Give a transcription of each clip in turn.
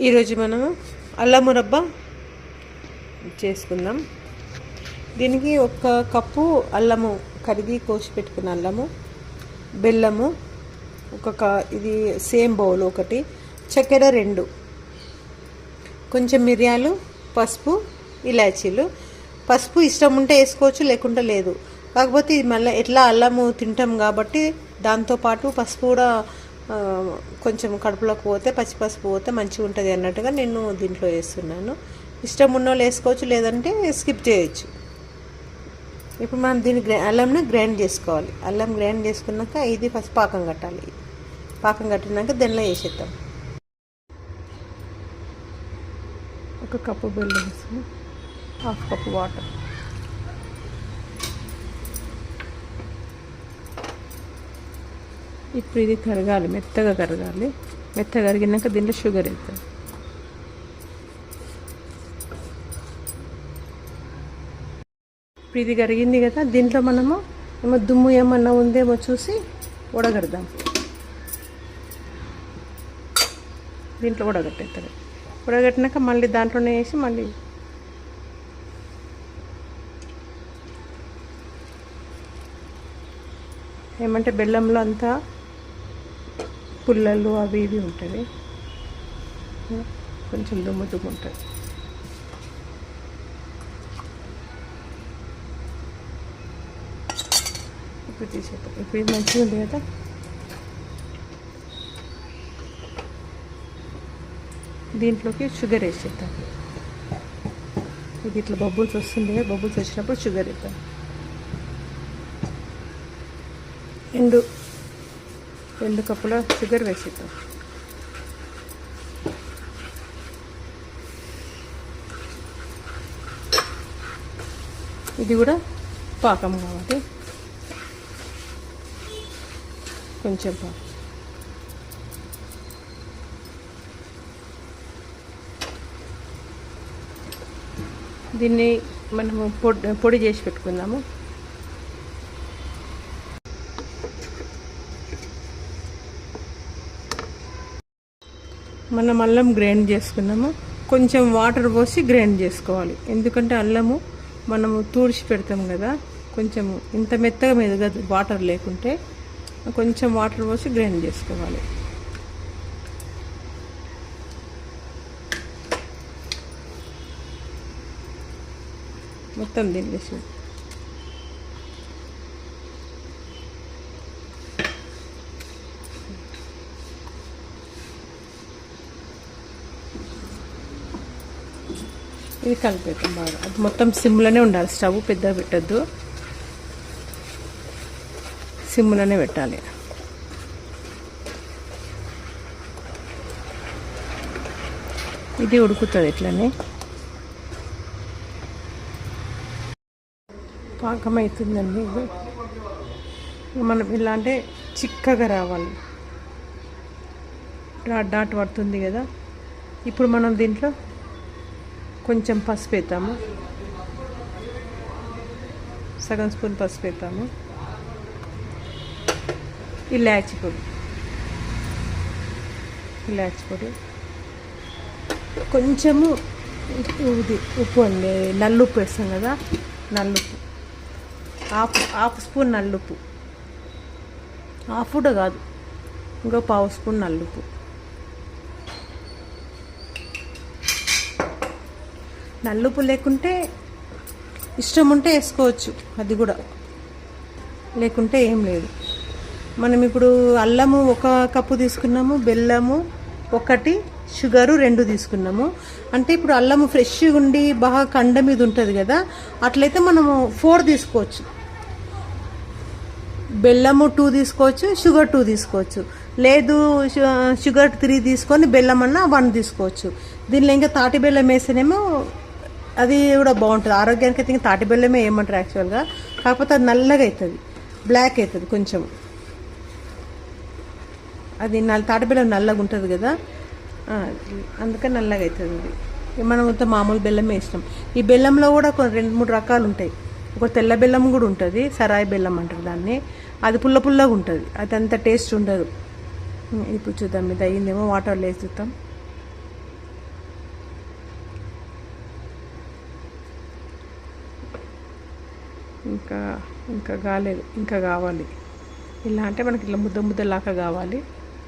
ఈరోజు మనము అల్లం మురబ్బ చేసుకుందాం. దీనికి ఒక కప్పు అల్లము కడిగి కోసి పెట్టుకున్న అల్లము బెల్లము ఒక ఇది సేమ్ బౌల్ ఒకటి చక్కెర రెండు కొంచెం మిరియాలు పసుపు ఇలాచీలు. పసుపు ఇష్టం ఉంటే వేసుకోవచ్చు లేకుంటే లేదు. కాకపోతే ఇది మళ్ళీ ఎట్లా అల్లము తింటాం కాబట్టి దాంతోపాటు పసుపు కూడా కొంచెం కడుపులోకి పోతే పచ్చి పసుపు పోతే మంచిగా ఉంటుంది అన్నట్టుగా నేను దీంట్లో వేస్తున్నాను. ఇష్టం ఉన్న వాళ్ళు వేసుకోవచ్చు లేదంటే స్కిప్ చేయొచ్చు. ఇప్పుడు మనం దీన్ని గ్రై అల్లంని గ్రైండ్ చేసుకోవాలి. అల్లం గ్రైండ్ చేసుకున్నాక ఇది ఫస్ట్ పాకం కట్టాలి. పాకం కట్టినాక దీనిలో వేసేద్దాం? ఒక కప్పు బెల్లం హాఫ్ కప్పు వాటర్. ఇప్పుడు ఇది కరగాలి మెత్తగా కరగాలి. మెత్తగా కరిగినాక దీంట్లో షుగర్ వేస్తాం ఇప్పుడు ఇది కరిగింది కదా దీంట్లో మనము ఏమో దుమ్ము ఏమన్నా ఉందేమో చూసి ఉడగడదాం దీంట్లో ఉడగట్టేస్తారు ఉడగట్టినాక మళ్ళీ దాంట్లోనే వేసి మళ్ళీ ఏమంటే బెల్లంలో అంతా పుల్లలు అవి ఇవి ఉంటుంది కొంచెం దుమ్ము దుమ్ము ఉంటుంది ఇప్పుడు తీసేద్దాం. ఇప్పుడు ఇది మంచిగా ఉంది కదా? దీంట్లోకి షుగర్ వేసేద్దాం. ఇది ఇట్లా బబుల్స్ వస్తుంది కదా బబుల్స్ వచ్చినప్పుడు షుగర్ వేద్దాం. రెండు రెండు కప్పుల షుగర్ వేసేద్దాం. ఇది కూడా పాకం కావాలి కొంచెం పాకం. దీన్ని మనము పొడి పొడి చేసి పెట్టుకుందాము. మనం అల్లం గ్రైండ్ చేసుకున్నాము. కొంచెం వాటర్ పోసి గ్రైండ్ చేసుకోవాలి. ఎందుకంటే అల్లము మనము తూడిచి పెడతాం కదా కొంచెం ఇంత మెత్తగా మెదగదు వాటర్ లేకుంటే. కొంచెం వాటర్ పోసి గ్రైండ్ చేసుకోవాలి. మొత్తం దీన్ని ఇది కలిపేద్దాం బాగా. అది మొత్తం సిమ్లోనే ఉండాలి. స్టవ్ పెద్దగా పెట్టద్దు. సిమ్లోనే పెట్టాలి. ఇది ఉడుకుతుంది ఇట్లనే పాకం అవుతుందండి ఇది. మనం ఇలా అంటే చిక్కగా రావాలి. డాట్ డాట్ పడుతుంది కదా. ఇప్పుడు మనం దీంట్లో కొంచెం పసుపు వేద్దాము సగం స్పూన్ పసుపు వేద్దాము ఇలాచి పొడి. ఇలాచి పొడి. కొంచెము ఇది ఉప్పు అండి నల్లుప్పు వేస్తాం కదా నల్లుప్పు. హాఫ్ హాఫ్ స్పూన్ నల్లుప్పు. హాఫ్ కూడా కాదు ఇంకో పావు స్పూన్ నల్లుప్పు. నల్లుపు లేకుంటే ఇష్టం ఉంటే వేసుకోవచ్చు. అది కూడా. లేకుంటే ఏం లేదు. మనం ఇప్పుడు అల్లము ఒక కప్పు తీసుకున్నాము బెల్లము ఒకటి షుగరు రెండు తీసుకున్నాము. అంటే ఇప్పుడు అల్లము ఫ్రెష్గా ఉండి బాగా కండ మీద ఉంటుంది కదా అట్లయితే మనము ఫోర్ తీసుకోవచ్చు. బెల్లము టూ తీసుకోవచ్చు షుగర్ టూ తీసుకోవచ్చు. లేదు షుగర్ త్రీ తీసుకొని బెల్లం అన్న వన్ తీసుకోవచ్చు. దీనిలో ఇంకా తాటి బెల్లం వేస్తేనేమో అది కూడా బాగుంటుంది. ఆరోగ్యానికి అయితే ఇంకా తాటి బెల్లమే ఏమంటారు యాక్చువల్గా కాకపోతే అది నల్లగా అవుతుంది బ్లాక్ అవుతుంది కొంచెం. అది నల్ల తాటి బెల్లం నల్లగా ఉంటుంది కదా. అందుకని నల్లగా అవుతుంది అది. మనం అంత మామూలు బెల్లం వేసినాం ఈ బెల్లంలో కూడా కొన్ని రెండు మూడు రకాలు ఉంటాయి. ఒక తెల్ల బెల్లం కూడా ఉంటుంది. సరాయి బెల్లం అంటారు దాన్ని. అది పుల్ల పుల్లగా ఉంటుంది. అది అంత టేస్ట్ ఉండదు. ఇప్పుడు చూద్దాం. ఇది అయ్యిందేమో. వాటర్లో వేసి చూద్దాం ఇంకా ఇంకా కాలేదు ఇంకా కావాలి. ఇలా అంటే మనకి ఇట్లా ముద్ద ముద్దలాగా కావాలి.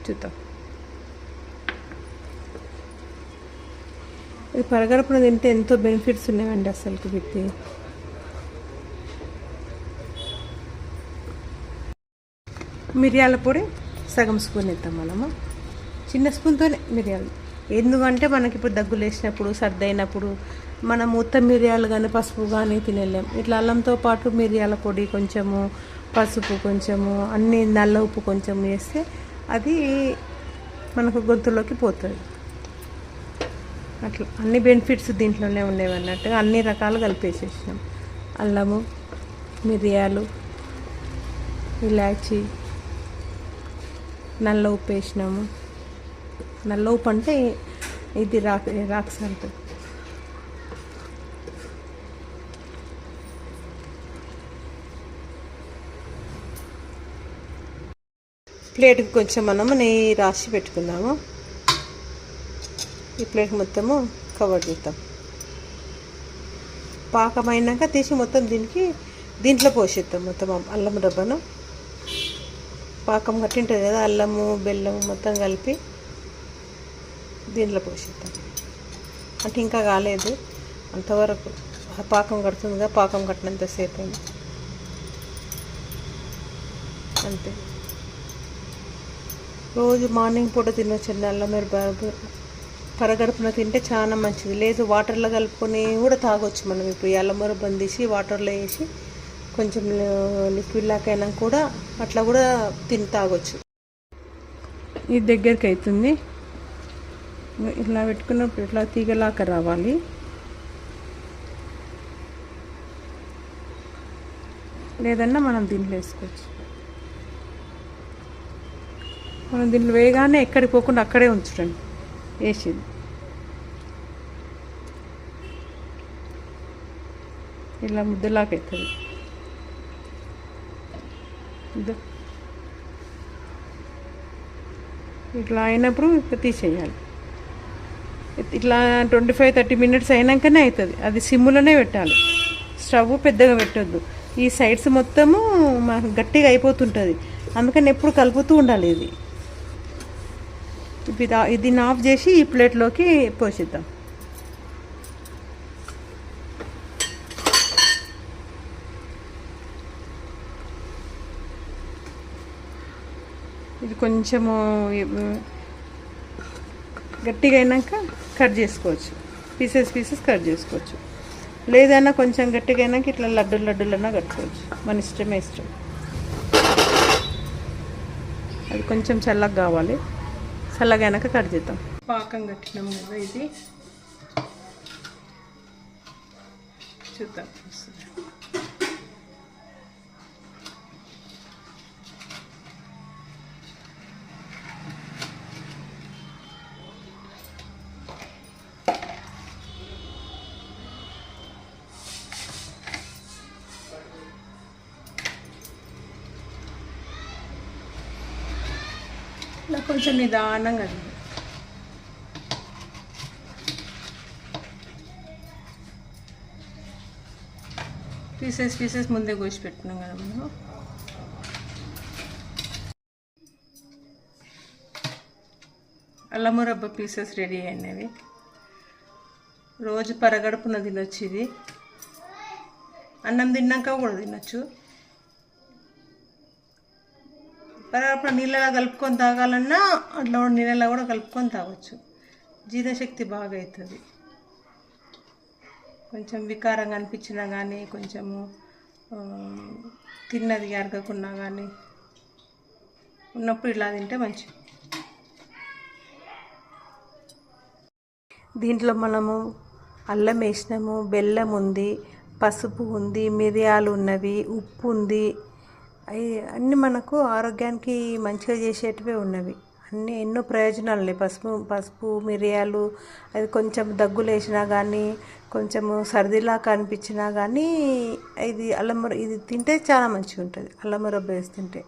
చూద్దాం. ఇది పరగడపున తింటే ఎంతో బెనిఫిట్స్ ఉన్నాయండి అసలుకి వ్యక్తి మిరియాల పొడి సగం స్పూన్ వేద్దాం మనము. చిన్న స్పూన్తోనే మిరియాలు. ఎందుకంటే మనకి ఇప్పుడు దగ్గులు వేసినప్పుడు సర్దైనప్పుడు మనం ఉత్త మిరియాలు కానీ పసుపు కానీ తినలేం. ఇట్లా అల్లంతో పాటు మిరియాల పొడి కొంచెము పసుపు కొంచెము అన్ని నల్ల ఉప్పు కొంచెం వేస్తే అది మనకు గొంతులోకి పోతుంది. అట్లా అన్ని బెనిఫిట్స్ దీంట్లోనే ఉండేవి అన్నట్టుగా అన్ని రకాలు కలిపేసేసినాం. అల్లము మిరియాలు ఇలాచి నల్ల ఉప్పు వేసినాము. నల్ల ఉప్పు అంటే ఇది రాక్ రాక్స్ సాల్ట్ ప్లేట్కి కొంచెం మనము నెయ్యి రాసి పెట్టుకుందాము. ఈ ప్లేట్ మొత్తము కవర్ చేద్దాం. పాకం అయినాక తీసి మొత్తం దీనికి దీంట్లో పోసేద్దాం మొత్తం అల్లం డబ్బాను పాకం కట్టింటుంది కదా అల్లము బెల్లము మొత్తం కలిపి దీంట్లో పోసేద్దాం. అంటే ఇంకా కాలేదు. అంతవరకు పాకం పాకం కడుతుందిగా పాకం కట్టినంతసేపు అయింది. అంతే. రోజు మార్నింగ్ పూట తినొచ్చండి అల్లం మిరప పరగడుపున తింటే చాలా మంచిది. లేదు వాటర్లో కలుపుకొని కూడా తాగొచ్చు మనం. ఇప్పుడు ఈ అల్లం తీసి వాటర్లో వేసి కొంచెం లిక్విడ్ లాకైనా అయినా కూడా అట్లా కూడా తిని తాగొచ్చు. ఇది దగ్గరికి అవుతుంది ఇట్లా పెట్టుకున్నప్పుడు ఇట్లా తీగలాక రావాలి. లేదన్నా మనం దీంట్లో వేసుకోవచ్చు. మనం దీన్ని వేయగానే ఎక్కడికి పోకుండా అక్కడే ఉంచుటండి వేసేది. ఇలా ముద్దలాగా అవుతుంది ఇట్లా అయినప్పుడు ఇట్లా తీసేయాలి. ఇట్లా ట్వంటీ ఫైవ్ థర్టీ మినిట్స్ అయినాకనే అవుతుంది అది సిమ్లోనే పెట్టాలి. స్టవ్ పెద్దగా పెట్టొద్దు. ఈ సైడ్స్ మొత్తము మాకు గట్టిగా అయిపోతుంటుంది. అందుకని ఎప్పుడు కలుపుతూ ఉండాలి ఇది. ఇది ఇది ఆఫ్ చేసి ఈ ప్లేట్లోకి పోసిద్దాం. ఇది కొంచెము గట్టిగా అయినాక కట్ చేసుకోవచ్చు. పీసెస్ పీసెస్ కట్ చేసుకోవచ్చు. లేదన్నా కొంచెం గట్టిగా అయినాక ఇట్లా లడ్డు లడ్డులన్నా కట్టుకోవచ్చు. మన ఇష్టమే ఇష్టం. అది కొంచెం చల్లగా కావాలి. చల్లగా అయినాక కట్ చేద్దాం. పాకం కట్టినాం కదా ఇది. చూద్దాం. ఇలా కొంచెం నిదానంగా అది పీసెస్ పీసెస్ ముందే కోసి పెట్టినాం కదా మనం. అల్లము రబ్బ పీసెస్ రెడీ అయినవి. రోజు పరగడుపున తినొచ్చు ఇది. అన్నం తిన్నాక కూడా తినొచ్చు. పరగడుపున నీళ్ళలో కలుపుకొని తాగాలన్నా అట్లా కూడా నీళ్ళలో కూడా కలుపుకొని తాగొచ్చు. జీర్ణశక్తి బాగా అవుతుంది. కొంచెం వికారంగా అనిపించినా కానీ కొంచెము తిన్నది అరగకున్నా కానీ ఉన్నప్పుడు ఇలా తింటే మంచిది. దీంట్లో మనము అల్లం వేసినాము బెల్లం ఉంది పసుపు ఉంది మిరియాలు ఉన్నవి ఉప్పు ఉంది అవి అన్నీ మనకు ఆరోగ్యానికి మంచిగా చేసేటివే ఉన్నవి. అన్నీ ఎన్నో ప్రయోజనాలు ఉన్నాయి పసుపు పసుపు మిరియాలు అది కొంచెం దగ్గులు వేసినా కానీ కొంచెము సర్దిలా కనిపించినా కానీ ఇది అల్లం ఇది తింటే చాలా మంచిగా ఉంటుంది అల్లం వేసి తింటే.